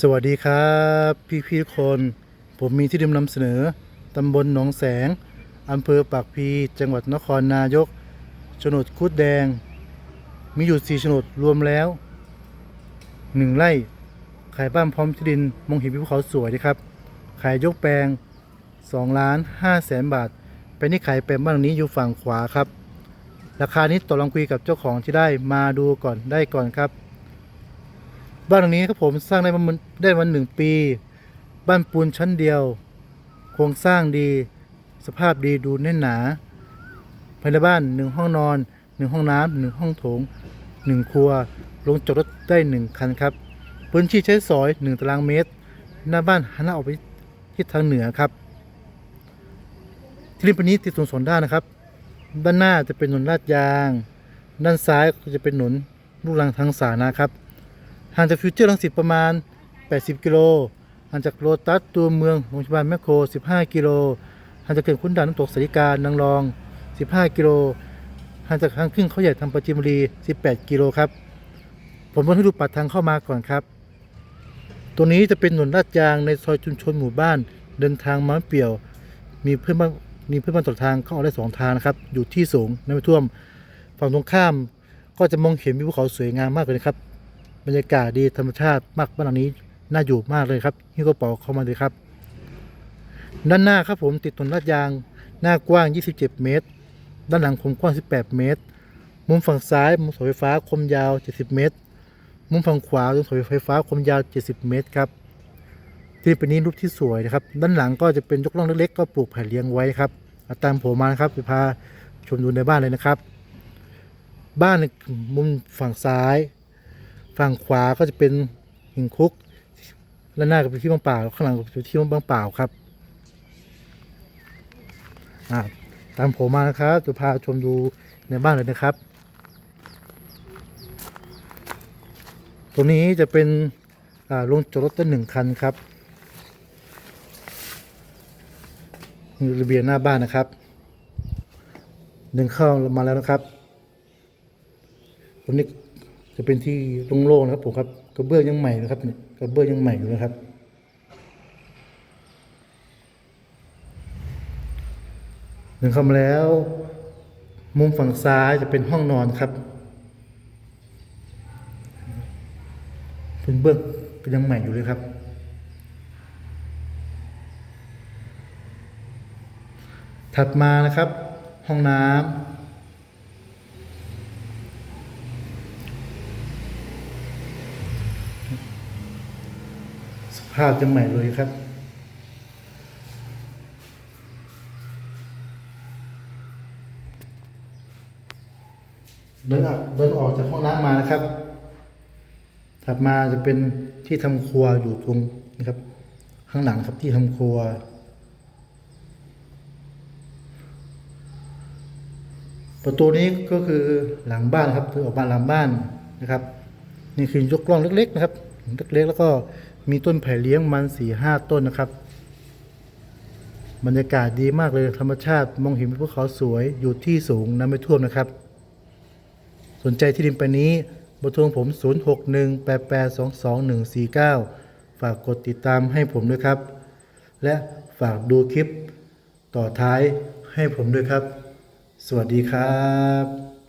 สวัสดีครับพี่พี่ๆทุกคน ผมมีที่ดินนำเสนอ ตำบลหนองแสง อำเภอปากพี จังหวัดนครนายกโฉนดคุดแดง มีอยู่สี่โฉนดรวมแล้วหนึ่งไร่ ขายบ้านพร้อมที่ดิน มองเห็นวิวเขาสวยนะครับ ขายยกแปลง2ล้าน5แสนบาท เป็นที่ขายแปลงบ้านหลังนี้อยู่ฝั่งขวาครับ ราคานี้ต่อรองคุยกับเจ้าของที่ได้มาดูก่อนได้ก่อนครับ บ้านหลังนี้ครับผมสร้างได้มาณได้วันหนึ่งปี บ้านปูนชั้นเดียว โครงสร้างดี สภาพดีดูแน่นหนาภายในบ้านหนึ่งห้องนอนหนึ่งห้องน้ำหนึ่งห้องโถงหนึ่งครัว ลงจอดรถได้หนึ่งคันครับ พื้นที่ใช้สอยหนึ่งตารางเมตร หน้าบ้านหันหน้าออกไปทิศทางเหนือครับ ที่ริมปนี้ติดถนนสองด้านนะครับ ด้านหน้าจะเป็นถนนลาดยาง ด้านซ้ายก็จะเป็นถนนลูกรังทางสาธารณะครับ ห่างจากฟิวเจอร์ลังสิตประมาณ 80 กิโลห่างจากโลตัสตัวเมืองโรงพยาบาลแมคโคร 15 กิโลห่างจากเขื่อนขุนด่านน้ำตกสาริกานางรอง 15 กิโลห่างจากทางขึ้นเขาใหญ่ทางปราจีนบุรี 18 กิโลครับ ผมต้องให้ดูปัดทางเข้ามาก่อนครับ ตัวนี้จะเป็นถนนลาดยางในซอยชุมชนหมู่บ้าน เดินทางมาเปี่ยว มีเพื่อนบ้านมีเพื่อนบ้านตลอดทางเข้าออกได้สองทางนะครับ อยู่ที่สูงน้ำไม่ท่วม ฝั่งตรงข้ามก็จะมองเห็นวิวภูเขาสวยงามมากเลยนะครับ บรรยากาศดีธรรมชาติมากบ้านหลังนี้น่าอยู่มากเลยครับหิ้วกระเป๋าเข้ามาเลยครับ ด้านหน้าครับผมติดถนนลาดยาง หน้ากว้าง 27 เมตร ด้านหลังผมกว้าง 18 เมตร มุมฝั่งซ้ายมุมเสาไฟฟ้าคมยาว 70 เมตร มุมฝั่งขวาตรงเสาไฟฟ้าคมยาว 70 เมตรครับที่เป็นนี้รูปที่สวยนะครับ ด้านหลังก็จะเป็นยกล่องเล็กๆก็ปลูกแผ่เลี้ยงไว้ครับอาตามผมมานะครับไปพาชมดูในบ้านเลยนะครับ บ้านมุมฝั่งซ้าย ฝั่งขวาก็จะเป็นหินคุกและหน้าก็เป็นที่ว่างเปล่าข้างหลังก็เป็นที่ว่างเปล่าครับตามผมมานะครับจะพาชมดูในบ้านเลยนะครับ ตรงนี้จะเป็นอ่าโรงจอดรถตั้งหนึ่งคันครับระเบียงหน้าบ้านนะครับเดินเข้ามาแล้วนะครับตรงนี้ จะเป็นที่โล่งๆนะครับผมครับกระเบื้องยังใหม่นะครับเนี่ยกระเบื้องยังใหม่อยู่นะครับเดินเข้ามาแล้ว มุมฝั่งซ้ายจะเป็นห้องนอนครับ เป็นเบื้องเป็นยังใหม่อยู่เลยครับ ถัดมานะครับ ห้องน้ำ ภาพจะใหม่เลยครับ เดินออกเดินออกจากห้องน้ำมานะครับ ถัดมาจะเป็นที่ทำครัวอยู่ตรงนะครับ ข้างหลังครับที่ทำครัวประตูนี้ก็คือหลังบ้านครับคือออกมาหลังบ้านนะครับ นี่คือยกกล้องเล็ก ๆ นะครับ เล็กๆแล้วก็ มีต้นไผ่เลี้ยงมันสี่ห้าต้นนะครับ บรรยากาศดีมากเลยธรรมชาติมองเห็นภูเขาสวยอยู่ที่สูงน้ำไม่ท่วมนะครับ สนใจที่ดินไปนี้บอร์โทรของผม 0618822149 ฝากกดติดตามให้ผมด้วยครับ และฝากดูคลิปต่อท้ายให้ผมด้วยครับ สวัสดีครับ